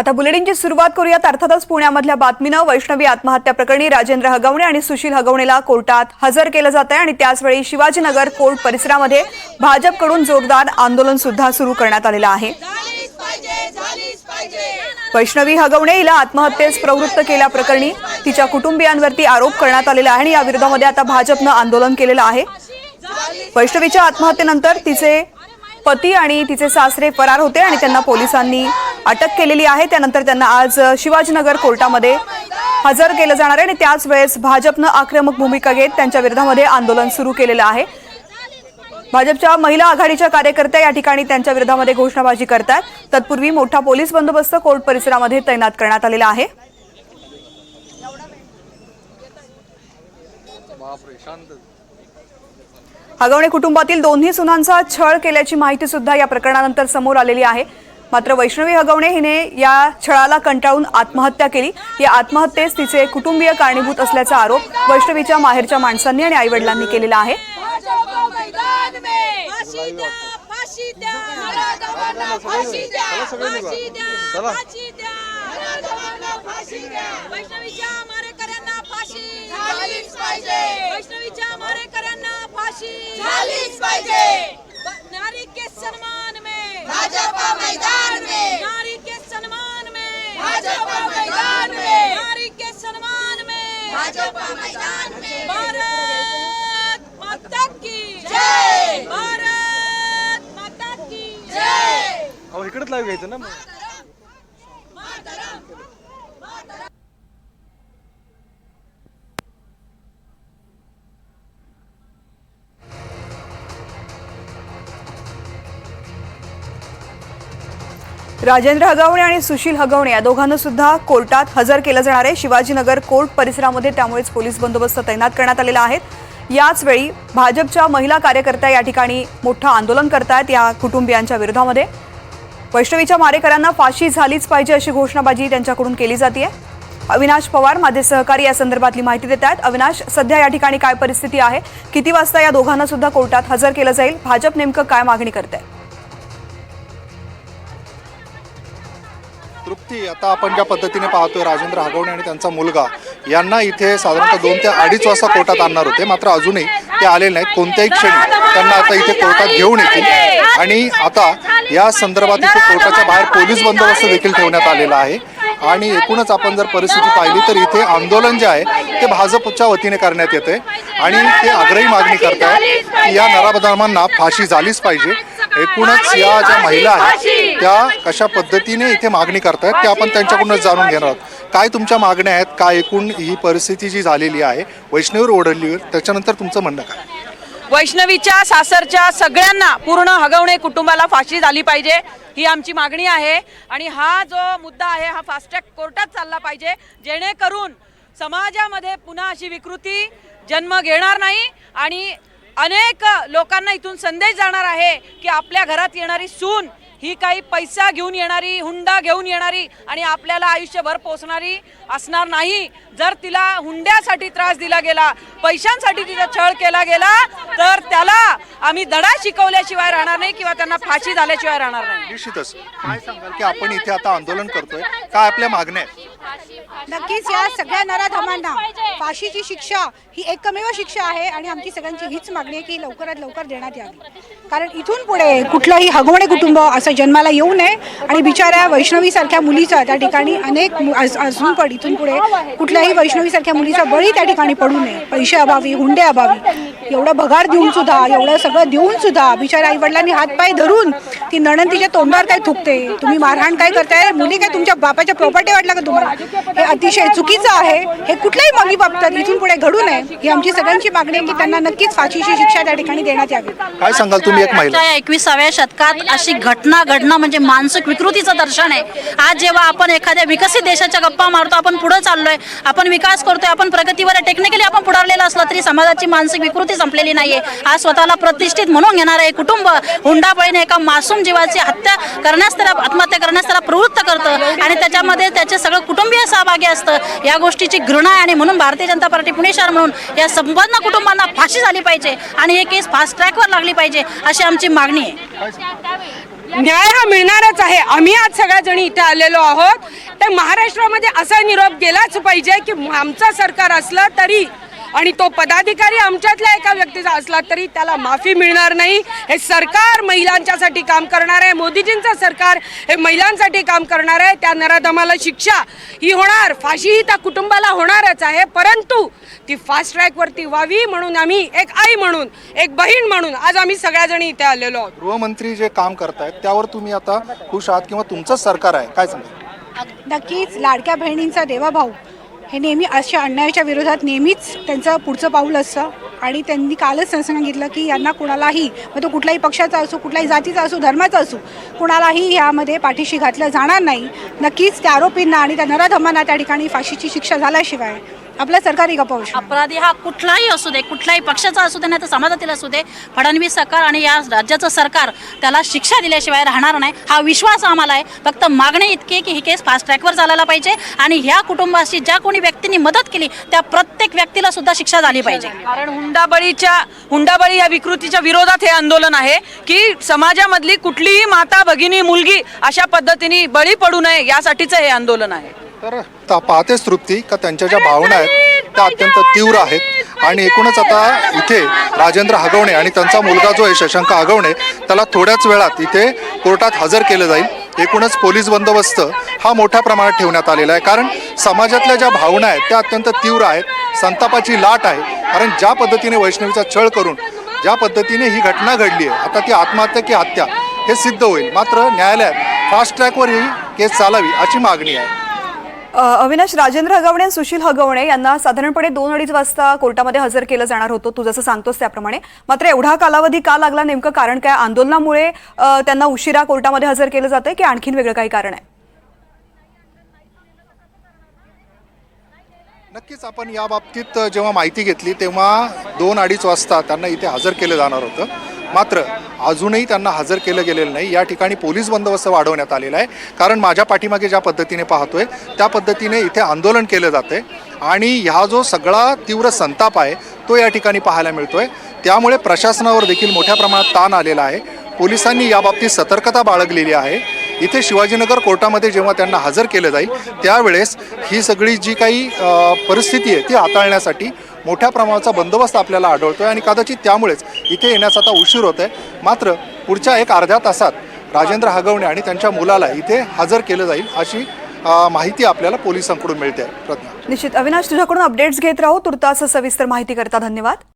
आता बुलेटिनची सुरुवात करूयात. अर्थातच पुण्यामधल्या बातमीनं वैष्णवी आत्महत्या प्रकरणी राजेंद्र हगवणे आणि सुशील हगवणेला कोर्टात हजर केलं जात आहे आणि त्याचवेळी शिवाजीनगर कोर्ट परिसरामध्ये भाजपकडून जोरदार आंदोलन सुद्धा सुरू करण्यात आलेलं आहे. वैष्णवी हगवणे हिला आत्महत्येस प्रवृत्त केल्याप्रकरणी तिच्या कुटुंबियांवरती आरोप करण्यात आलेला आहे आणि या विरोधामध्ये आता भाजपनं आंदोलन केलेलं आहे. वैष्णवीच्या आत्महत्येनंतर तिचे पती आणि तिचे सासरे फरार होते आणि त्यांना पोलिसांनी अटक केलेली आहे. त्यानंतर त्यांना आज शिवाजीनगर कोर्टामध्ये हजर केलं जाणार आहे आणि त्याच वेळेस भाजपनं आक्रमक भूमिका घेत त्यांच्या विरोधामध्ये आंदोलन सुरू केलेलं आहे. भाजपच्या महिला आघाडीच्या कार्यकर्त्या या ठिकाणी त्यांच्या विरोधामध्ये घोषणाबाजी करतात तत्पूर्वी मोठा पोलीस बंदोबस्त कोर्ट परिसरामध्ये तैनात करण्यात आलेला आहे. हगवणे कुटुंबातील दोन्ही सुनांचा छळ केल्याची माहिती सुद्धा या प्रकरणानंतर समोर आलेली आहे. मात्र वैष्णवी हगवणे हिने या छळाला कंटाळून आत्महत्या केली. या आत्महत्येस तिचे कुटुंबीय कारणीभूत असल्याचा आरोप वैष्णवीच्या माहेरच्या माणसांनी आणि आईवडिलांनी केलेला आहे. भाजपा मैदान में फाशी द्या फाशी द्या नराधमांना फाशी द्या फाशी द्या फाशी द्या नराधमांना फाशी द्या वैष्णवीच्या मारेकऱ्यांना फाशी. झालीच पाहिजे. वैष्णवीच्या मारेकऱ्यांना फाशी झालीच पाहिजे नारी के सम्मान में भाजपा मैदान में। नारी के सम्मान में। भाजपा मैदान में। नारी के सम्मान में। भाजपा मैदान में। भारत माता की जय। भारत माता की जय। अहो इकडेच लाईव्ह घ्यायचं ना मग. राजेंद्र हगवणे आणि सुशील हगवणे या दोघांना सुद्धा कोर्टात हजर केलं जाणार आहे. शिवाजीनगर कोर्ट परिसरामध्ये त्यामुळेच पोलीस बंदोबस्त तैनात करण्यात आलेला आहे. याच वेळी भाजपच्या महिला कार्यकर्त्या या ठिकाणी मोठं आंदोलन करतायत या कुटुंबियांच्या विरोधामध्ये. वैष्णवीच्या मारेकऱ्यांना फाशी झालीच पाहिजे अशी घोषणाबाजी त्यांच्याकडून केली जाते अविनाश पवार माझे सहकारी या संदर्भातली माहिती देत आहेत अविनाश सध्या या ठिकाणी काय परिस्थिती आहे? किती वाजता या दोघांना सुद्धा कोर्टात हजर केलं जाईल? भाजप नेमकं काय मागणी करत आहे तृप्ती. आता आपण ज्या पद्धतीने पाहतोय राजेंद्र हागवणे आणि त्यांचा मुलगा यांना इथे साधारणतः दोन ते अडीच वाजता कोर्टात आणणार होते. मात्र अजूनही ते आलेले नाहीत. कोणत्याही क्षणी त्यांना आता इथे कोर्टात घेऊन येतील. आणि आता या संदर्भात इथे कोर्टाच्या बाहेर पोलीस बंदोबस्त देखील ठेवण्यात आलेला आहे. आणि एकूणच आपण जर परिस्थिती पाहिली तर इथे आंदोलन जे आहे ते भाजपच्या वतीने करण्यात येते आणि ते आग्रही मागणी करतायत की या नराबदामांना फाशी झालीच पाहिजे. एकूणच या ज्या महिला आहेत त्या कशा पद्धतीने इथे मागणी करतायत ते आपण त्यांच्याकडूनच जाणून घेणार आहोत. काय तुमच्या मागण्या आहेत काय एकूण ही परिस्थिती जी झालेली आहे वैष्णवीवर ओढरलीवर त्याच्यानंतर तुमचं म्हणणं काय? वैष्णवीच्या सासरच्या सगळ्यांना पूर्ण हगवणे कुटुंबाला फाशी झाली पाहिजे ही आमची मागणी आहे. आणि हा जो मुद्दा आहे हा फास्ट्रॅक कोर्टात चालला पाहिजे जेणेकरून समाजामध्ये पुन्हा अशी विकृती जन्म घेणार नाही आणि अनेक लोकांना इथून संदेश जाणार आहे की आपल्या घरात येणारी सून ही काही पैसा घेऊन येणारी हुंडा घेऊन येणारी आणि आपल्याला आयुष्यभर पोचणारी असणार नाही. जर तिला हुंड्यासाठी त्रास दिला गेला पैशांसाठी तिचा छळ केला गेला तर त्याला आम्ही धडा शिकवल्याशिवाय राहणार नाही किंवा त्यांना फाशी झाल्याशिवाय राहणार नाही. निश्चितच. काय सांगाल की आपण इथे आता आंदोलन करतोय. काय आपल्या मागण्या आहेत? नक्कीच या सगळ्या नराधमांना फाशीची शिक्षा ही एकमेव शिक्षा आहे आणि आमची सगळ्यांची हीच मागणी आहे की लवकरात लवकर देण्यात यावी. कारण इथून पुढे कुठलंही हगवणे कुटुंब असं जन्माला येऊ नये आणि बिचाऱ्या वैष्णवीसारख्या मुलीचा त्या ठिकाणी अनेक अजून पण इथून पुढे कुठल्याही वैष्णवीसारख्या मुलीचा बळी त्या ठिकाणी पडू नये. पैसे अभावी हुंडे अभावी. एवढं भगार देऊन सुद्धा एवढं सगळं देऊन सुद्धा बिचाऱ्या आई वडिलांनी हातपाय धरून ती नणन तिच्या तोंडावर काय थुकते? तुम्ही मारहाण काय करताय? मुली काय तुमच्या बापाच्या प्रॉपर्टी वाटला का तुम्हाला? हे अतिशय चुकीचं आहे. हे कुठल्याही मगी बाबतीत इथून पुढे घडू नये. ही आमची सगळ्यांची मागणी आहे की त्यांना नक्कीच फाशीची शिक्षा त्या ठिकाणी देण्यात यावी. काय सांगाल तुम्ही एक महिला? या एकविसाव्या शतकात अशी घटना घडणं म्हणजे मानसिक विकृतीचं दर्शन आहे. आज जेव्हा आपण एखाद्या विकसित देशाच्या गप्पा मारतो आपण पुढे चाललोय आपण विकास करतोय आपण प्रगतीवर टेक्निकली आपण पुढारलेलं असलं तरी समाजाची मानसिक विकृती संपलेली नाहीये. आज स्वतःला प्रतिष्ठित म्हणून घेणारं हे कुटुंब हुंडाबळीने एका मासूम जीवाची हत्या करण्यास त्याला आत्महत्या करण्यास त्याला प्रवृत्त करतं आणि त्याच्यामध्ये त्याचे सगळं कुटुंबीय सहभागी असतं. या गोष्टीची घृणा आहे आणि म्हणून भारतीय जनता पार्टी पुणे शहर म्हणून या संपन्न कुटुंबांना फाशी झाली पाहिजे आणि हे केस फास्ट ट्रॅकवर लागली पाहिजे अशी आमची मागणी आहे. न्याय हा मिळणारच आहे. आम्ही आज सगळ्या जणी इथे आलेलो आहोत. तर महाराष्ट्रामध्ये असा निरोप गेलाच पाहिजे की आमचं सरकार असलं तरी आणि तो पदाधिकारी आमच्यातल्या एका व्यक्तीचा असला तरी त्याला माफी मिळणार नाही. हे सरकार महिलांच्यासाठी काम करणार आहे. मोदीजींचं सरकार हे महिलांसाठी काम करणार आहे. त्या नराधमाला शिक्षा ही होणार. फाशी ही त्या कुटुंबाला होणारच आहे. परंतु ती फास्ट ट्रॅकवरती व्हावी म्हणून आम्ही एक आई म्हणून एक बहीण म्हणून आज आम्ही सगळ्या जणी इथे आलेलो आहोत. गृहमंत्री जे काम करतायत त्यावर तुम्ही आता खुश आहात किंवा तुमचंच सरकार आहे? काय सांगा नक्कीच लाडक्या बहिणींचा देवाभाऊ. हे नेहमी अशा अन्यायाच्या विरोधात नेहमीच त्यांचं पुढचं पाऊल असतं. आणि त्यांनी कालच सांगितलं की यांना कुणालाही मग तो कुठल्याही पक्षाचा असो कुठल्याही जातीचा असो धर्माचा असो कुणालाही यामध्ये पाठीशी घातलं जाणार नाही. नक्कीच त्या आरोपींना आणि त्या नराधमांना त्या ठिकाणी फाशीची शिक्षा झाल्याशिवाय आपलं सरकारही गपावू शकणार. अपराधी हा कुठलाही असू दे कुठल्याही पक्षाचा असू दे नाही तर समाजातील असू दे फडणवीस सरकार आणि या राज्याचं सरकार त्याला शिक्षा दिल्याशिवाय राहणार नाही हा विश्वास आम्हाला आहे. फक्त मागणी इतकी की ही केस फास्ट ट्रॅकवर चालायला पाहिजे आणि ह्या कुटुंबाशी ज्या कोणी व्यक्तींनी मदत केली त्या प्रत्येक व्यक्तीला सुद्धा शिक्षा झाली पाहिजे. कारण हुंडाबळीच्या हुंडाबळी या विकृतीच्या विरोधात हे आंदोलन आहे की समाजामधली कुठलीही माता भगिनी मुलगी अशा पद्धतीने बळी पडू नये यासाठीचं हे आंदोलन आहे. तर पाहतेच तृप्ती का त्यांच्या ज्या भावना आहेत त्या अत्यंत तीव्र आहेत. आणि एकूणच आता इथे राजेंद्र हगवणे आणि त्यांचा मुलगा जो आहे शशांक हगवणे त्याला थोड्याच वेळात इथे कोर्टात हजर केलं जाईल. एकूणच पोलीस बंदोबस्त हा मोठ्या प्रमाणात ठेवण्यात आलेला आहे. कारण समाजातल्या ज्या भावना आहेत त्या अत्यंत तीव्र आहेत. संतापाची लाट आहे. कारण ज्या पद्धतीने वैष्णवीचा छळ करून ज्या पद्धतीने ही घटना घडली आहे आता ती आत्महत्या की हत्या हे सिद्ध होईल. मात्र न्यायालयात फास्ट ट्रॅकवर ही केस चालावी अशी मागणी आहे. अविनाश राजेंद्र हगवणे आणि सुशील हगवणे यांना साधारणपणे दोन अडीच वाजता कोर्टामध्ये हजर केलं जाणार होतं. तू जसं सांगतोस त्याप्रमाणे. मात्र एवढा कालावधी का लागला? नेमकं कारण काय? आंदोलनामुळे त्यांना उशिरा कोर्टामध्ये हजर केलं जातंय की आणखीन वेगळं काही कारण आहे? नक्कीच आपण या बाबतीत जेव्हा माहिती घेतली तेव्हा दोन अडीच वाजता त्यांना इथे हजर केलं जाणार होतं. मात्र अजूनही त्यांना हजर केलं गेलेलं नाही. या ठिकाणी पोलीस बंदोबस्त वाढवण्यात आलेला आहे. कारण माझ्या पाठीमागे ज्या पद्धतीने पाहतोय त्या पद्धतीने इथे आंदोलन केलं जाते आणि ह्या जो सगळा तीव्र संताप आहे तो या ठिकाणी पाहायला मिळतोय. त्यामुळे प्रशासनावर देखील मोठ्या प्रमाणात ताण आलेला आहे. पोलिसांनी याबाबतीत सतर्कता बाळगलेली आहे. इथे शिवाजीनगर कोर्टामध्ये जेव्हा त्यांना हजर केलं जाईल त्यावेळेस ही सगळी जी काही परिस्थिती आहे ती हाताळण्यासाठी मोठ्या प्रमाणाचा बंदोबस्त आपल्याला आढळतो आहे आणि कदाचित त्यामुळेच इथे येण्यास आता उशीर होत आहे मात्र पुढच्या एक अर्ध्या तासात राजेंद्र हगवणे आणि त्यांच्या मुलाला इथे हजर केलं जाईल अशी माहिती आपल्याला पोलिसांकडून मिळते. आहे प्रज्ञा. निश्चित. अविनाश तुझ्याकडून अपडेट्स घेत राहू. तुर्तास सविस्तर माहिती करता. धन्यवाद.